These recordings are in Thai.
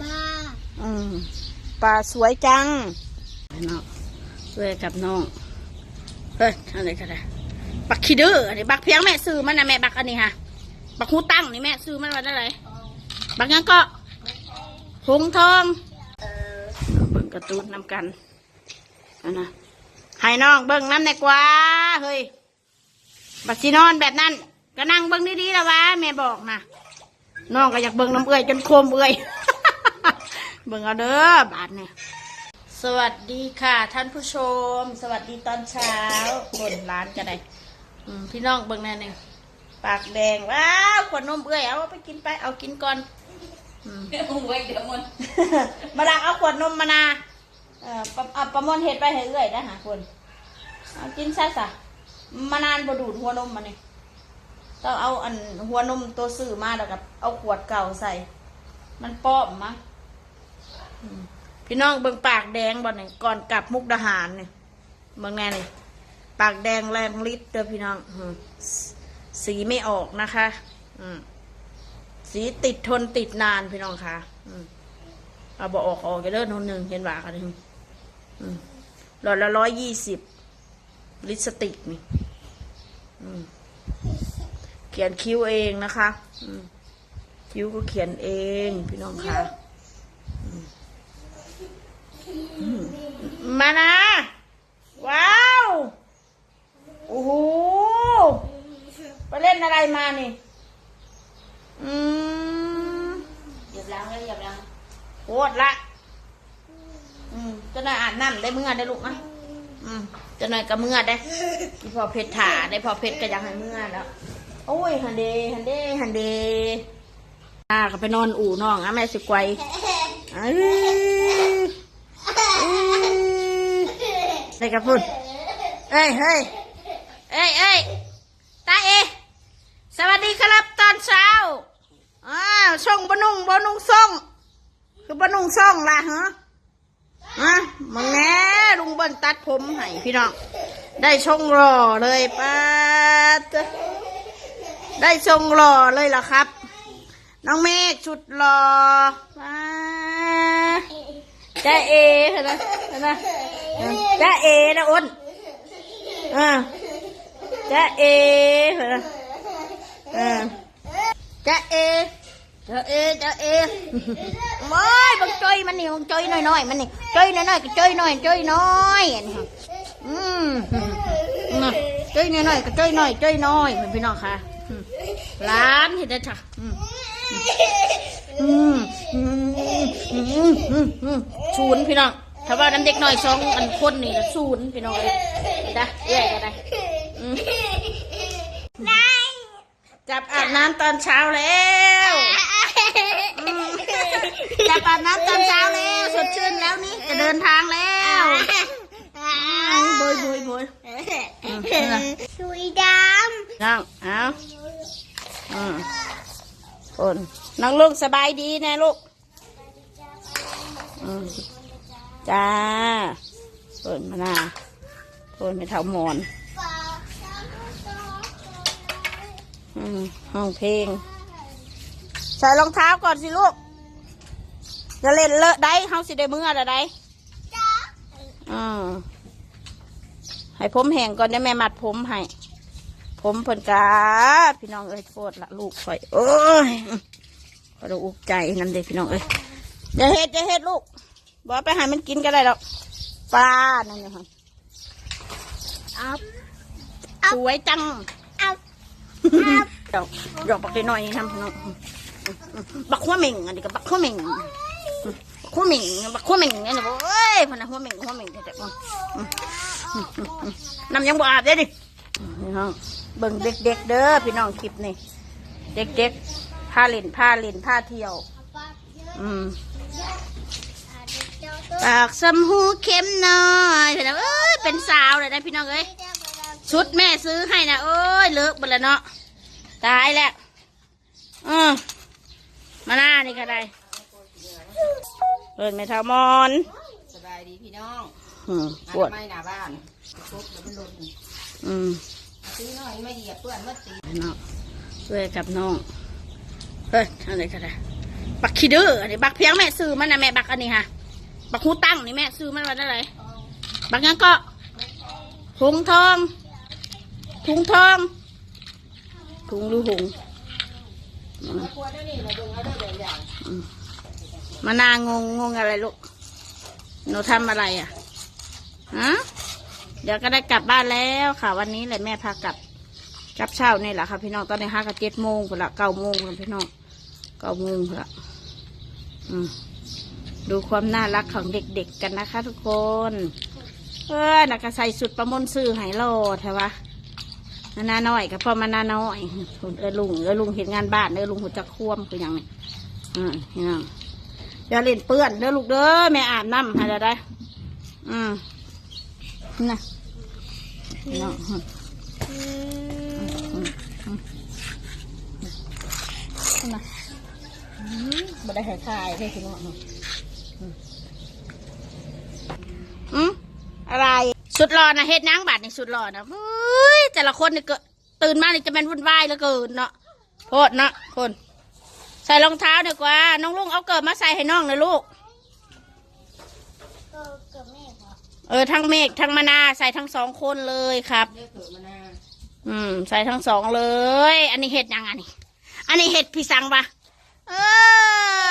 บ้าอืมปลาสวยจังน้องสวยกับน้องเฮ้ยอะไรกันนะบักขี้ดื้ออันนี้บักเพียงแม่ซื้อมันนะแม่บักอันนี้ค่ะบักหูตั้งนี่แม่ซื้อมันมาได้เลยบักยังก็หงทองเบิ่งกระตูนนำกันอันนะให้น้องเบิ่งน้ำในกว่าเฮ้ยบักซีนอนแบบนั้นก็นั่งเบิ่งดีๆแล้ววะแม่บอกนะ น้องก็อยากเบิ่งน้ำเอื่อยจนโคมเอื่อยเบิ่งเอาเด้อบาทเนี่ยสวัสดีค่ะ ท่านผู้ชม สวัสดีตอนเช้าบนร้านกันได้อืมพี่น้องเบิ่งแน่นี่ปากแดงว้าวขวดนมเอื่อยเอาไปกินไปเอากินก่อนอืมเดี๋ยวมึงไว้เดี๋ยวมันมาดักเอาขวดนมมานาเอ่อประเอาประมวลเห็ดไปให้เอื่อยนะหาคนเอากินซะสะมานานบดูดหัวนมมาเนี่ย ต้องเอาอันหัวนมตัวซื้อมาแล้วกับเอาขวดเก่าใส่ มันป้อมมั้งพี่น้องเบิ่งปากแดงบ่เนี่ยก่อนกลับมุกดาหารเนี่ยเบิ่งแน่นี่ปากแดงแรงฤทธิ์เด้อพี่น้องสีไม่ออกนะคะสีติดทนติดนานพี่น้องค่ะเอาบอออกออกกันเด้อทนหนึ่งเห็นว่ากันหนึ่งหลอดละร้อยยี่สิบลิสติกนี่อืม เขียนคิ้วเองนะคะอืมคิ้วก็เขียนเองพี่น้องค่ะอืมอืมมานะ ว้าว โอ้โห ไปเล่นอะไรมานี่ อืมเหยียบล้างแล้วเหยียบล้างโคตรละ อืมจะหน่อยอาบน้ำได้เมื่อได้ลูกนะอืมจะหน่อยกับเมื่อได้อีพอเพชรถาได้พอเพชรก็อยากให้เมื่อแล้ว โอ้ยฮันเดฮันเดฮันเดอ่าก็ไปนอนอู่น้องอะแม่สิไกวเอ้ยเอ้ยได้กับพุ่นเอ้ยเฮ้ยเอ้ยเอ้ยตาเอ สวัสดีครับตอนเช้าอ้าวส่งบนุ่งบนุ่งส่งคือบนุ่งส่งล่ะฮะฮะมึงแง่ลุงเบิ้ลตัดผมให้พี่น้อง ได้ชงรอเลยป้า ได้ชงรอเลยเหรอครับ น้องเมฆชุดรอป้าจ้าเอเห็นไหมเห็นไหมจ้าเอนะอ้นอ่าจ้าเอเห็นไหมอ่าจ้าเอจ้าเอจ้าเอไม่บังจอยมันนี่บังจอยน้อยๆมันนี่จอยน้อยๆก็จอยน้อยจอยน้อยอันนี้อืมอืมจอยน้อยๆก็จอยน้อยจอยน้อยเห็นพี่น้องค่ะ ร้านเห็นได้จ้ะศูนย์พี่น้องถ้าว่าน้ำเด็กน้อยสองอันคนนี่ละศูนย์พี่น้องเลยเห็นได้แย่กันได้อืมจับอาบน้ำตอนเช้าแล้วจับอาบน้ำตอนเช้าแล้ว สดชื่นแล้วนี่จะเดินทางแล้วบอยบอยบอย สุยด น้องเอาอืมค นน้องลูกสบายดีนะลูกอืมจ้าเปิดมาหน้าเปิดไม่เท่าหมอนอืมห้องเพลง ใส่รองเท้าก่อนสิลูก จะเล่นเลอะได้เฮาสิได้มืออะไรได้อืมให้ผมแห้งก่อนได้แม่มัดผมให้ ผมเพิ่นกาพี่น้องเอ้ยโทษละลูกข่อยโอ้ยขอเราอุกใจนั่นเด้พี่น้องเอ้ยอย่าเฮ็ดอย่าเฮ็ดลูกบอกไปให้มันกินก็ได้หรอกปลานั่นเนี่ยค่ะำเอาสวยจังเอาดอกดอกบักน้อยๆนี่ทำพน้องบักหัวเหม่งอันนี้ก็บักหัวเหม่งบักหัวเหม่งบักหัวเหม่งอันนี้บอกเอ้ยพนักหัวเหม่งหัวเหม่งแต่แต่น้ำยังบ่อาบเด้ดิพี่น้อง เบิ่งเด็กๆเด้อพี่น้องคลิปนี่เด็กๆพาเล่นพาเล่นพาเที่ยว อืมปากสมหูเข้มหน่อยพี่น้องเอ้ยเป็นสาวเลยนะพี่น้องเอ้ยชุดแม่ซื้อให้นะโอ้ยเลิกไปแล้วเนาะตายแล้วอือมาหน้านี่ก็ได้เปิดไม่เท่ามอนสบายดีพี่น้องอืมปปววดดไม่หน้าบ้านครบแล้วมันหล่นอืม ซื้อหน่อยไม่เหยียบเปื้อนเมื่อตีน้องช่วยกับน้องเฮ้ยอะไรก็ได้บักขี้ดื้ออันนี้บักเพียงแม่ซื้อมันนะแม่บักอันนี้ค่ะบักหูตั้งนี่แม่ซื้อมันวันอะไรบักยังก็ถุงทองถุงทองถุงหรือหงอืมครัวได้นี่มาดูเอาได้เดี๋ยวใหญ่มานางงงงอะไรลูกหนูทำอะไรอะฮะ เดี๋ยวก็ได้กลับบ้านแล้วค่ะ วันนี้แหละแม่พากลับกลับเช้านี่แหละค่ะพี่น้องตอนนี้ห้ากับเจ็ดโมงพุ่นละเก้าโมงพุ่นพี่น้องเก้าโมงพุ่นละอืมดูความน่ารักของเด็กๆกันนะคะ ทุกคนเออนักใส่สุดประมนซื้อไหโลแถวะนานาน้อยกับพ่อมานาน้อยเออลุงเออลุงเห็นงานบ้านเออลุงหัวจะควมคืออย่างนี้อืมพี่น้องอย่าเล่นเปื้อนเด้อลูกเด้อแม่อาบน้ำให้ได้อืม น่ะเนาะอืมอืมอืมน่ะอืมบ่ได้ให้คายได้สิเนาะอืมอืมอะไร สุดหล่อนะเฮ็ดนางบาดในสุดหล่อนะเฮ้ยแต่ละคนนี่เกิดตื่นมานี่จะเป็นวุ่นวายเหลือเกินเนาะโทษเนาะคน ใส่รองเท้าดีกว่า น้องลุงเอาเกิดมาใส่ให้น้องเลยลูกก็กับแม่ เหรอเออทั้งเมฆทั้งมานาใส่ทั้งสองคนเลยครับเรียกเกิดมานาอืม ใส่ทั้งสองเลย อันนี้เห็ดยังอันนี้ อันนี้เห็ดพี่สังปะเอ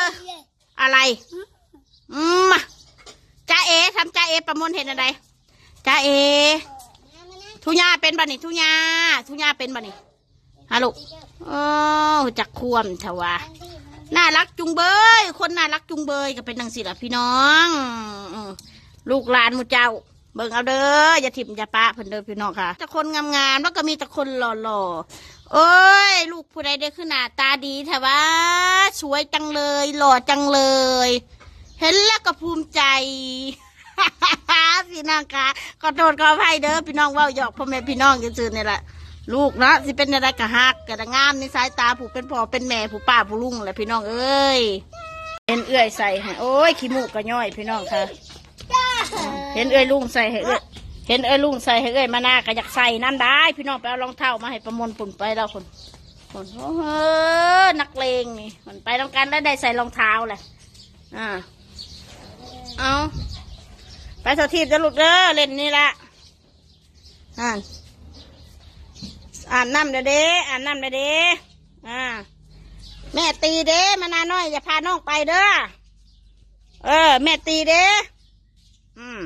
อเย้อะไรอืมมาจ้าเอทำจ้าเอประมวลเห็ดอะไรจ้าเอน้ำมันนะทุญาเป็นบันี่ทุญาทุญาเป็นบันี่ฮัลโหลโอ้จักควมเถอะวะอันที่มันน่ารักจุงเบย คนน่ารักจุงเบยก็เป็นนังสิล่ะพี่น้องอืม ลูกหลานมูเจ้า เบิ่งเอาเด้ออย่าถิ่มอย่าปะเพิ่นเด้อพี่น้องค่ะแต่คนงามๆแล้วก็มีแต่คนหล่อๆเอ้ย ลูกผู้ใดได้ขึ้นหน้าตาดีแถวะสวยจังเลย หล่อจังเลย เห็นแล้วก็ภูมิใจพี่น้องค่ะขอโทษขออภัยเด้อพี่น้องว่าหยอกพ่อแม่พี่น้องซื่อๆนี่แหละลูกนะสิเป็นอะไรกะฮักกะงามในสายตาผู้เป็นพ่อเป็นแม่ผู้ป้าผู้ลุงแหละพี่น้องเอ้ยเห็นเอื้อยใส่โอ้ยขี้มูกก็ย่อยพี่น้องค่ะ เห็นเอ้ยลุงใส่ให้เอ้ยเห็นเอ้ยลุงใส่ให้เอ้ยมาหน้าก็อยากใส่น้ำได้ พี่น้องไปเอารองเท้ามาให้ประมวลปุ่นไปแล้วคนคนโอ้โหนักเลงนี่มันไปต้องการแล้วได้ใส่รองเท้าแหละอ่าเอาไปสถีบจะหลูกเด้อเล่นนี่ละอ่านอ่านน้ำเด้อเด้อ่านน้ำเด้อเด้อ่าแม่ตีเด้มานาน้อยอย่าพาน้องไปเด้อเออ แม่ตีเด้ อืม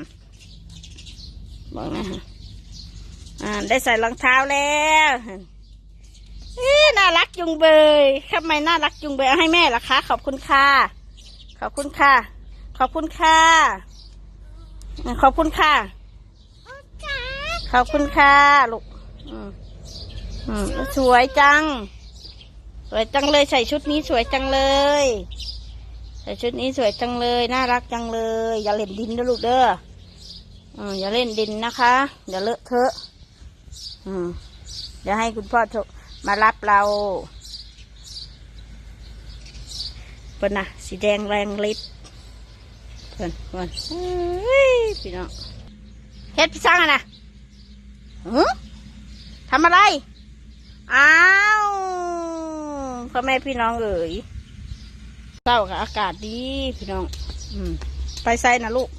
บอกนะฮะอ่าได้ใส่รองเท้าแล้วเอ๊ะน่ารักจุงเบยทำไมน่ารักจุงเบยเอาให้แม่ล่ะคะ ขอบคุณค่ะ ขอบคุณค่ะ ขอบคุณค่ะ ขอบคุณค่ะ ขอบคุณค่ะลูกอืมอืมสวยจัง สวยจังเลยใส่ชุดนี้สวยจังเลย ใส่ชุดนี้สวยจังเลย น่ารักจังเลย อย่าเล่นดินนะลูกเด้ออืมอย่าเล่นดินนะคะอย่าเลอะเทอะ อืมเดี๋ยวให้คุณพ่อโทรมารับเราเพิ่นนะสีแดงแรงฤทธิ์เพิ่นเพิ่นพี่น้องเฮ็ดพี่สร้างอะนะหือทำอะไร อ้าวพ่อแม่พี่น้องเอ๋ย เศร้ากับอากาศดีพี่น้อง อืม ไปใส่นะลูก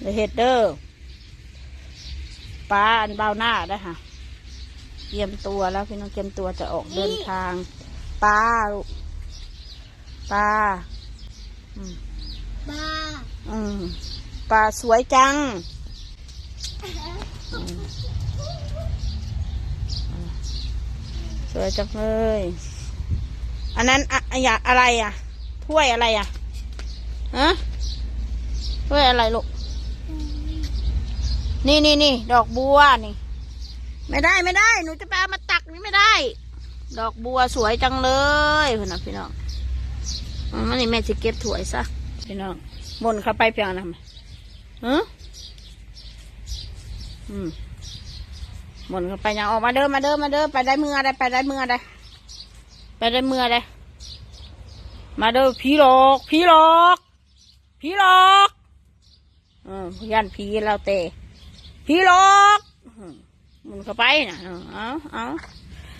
เดี๋ยวเฮ็ดเด้อปลาอันเบาหน้าได้อค่ะ เตรียมตัวแล้วพี่น้องเตรียมตัวจะออกเดินทางปลาลูกปลาอืมบ้าอืมปลาสวยจังสวยจังเลย อันนั้นอะอะอยาอะไรอะ ถ้วยอะไรอะฮะถ้วยอะไรลูกนี่นี่นี่ดอกบัวนี่ ไม่ได้ไม่ได้ หนูจะไปเอามาตักนี่ไม่ได้ ดอกบัวสวยจังเลยพี่น้องพี่น้องมันนี้แม่จะเก็บถ้วยซะพี่น้องบนเข้าไปเพียงนะฮะอืมหมุนเข้าไปยังออกมาเด้อมาเด้อมาเด้อไปได้เมื่อได้ไปได้เมื่อได้ ไปได้เมื่อได้มาเด้อผีหลอกผีหลอกผีหลอกอืมยันผีเราเตะผีหลอกมหมุนเข้าไปนะเอาเอาเอา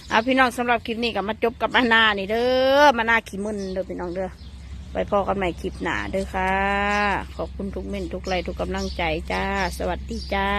เอาพี่น้องสำหรับคลิปนี้ก็มาจบกับมานานี่เด้อมานาขี้มึนเด้อพี่น้องเด้อไปพอกันใหม่คลิปหนาเด้อค่ะ ขอบคุณทุกเม่นทุกไลค์ทุกกำลังใจจ้า สวัสดีจ้า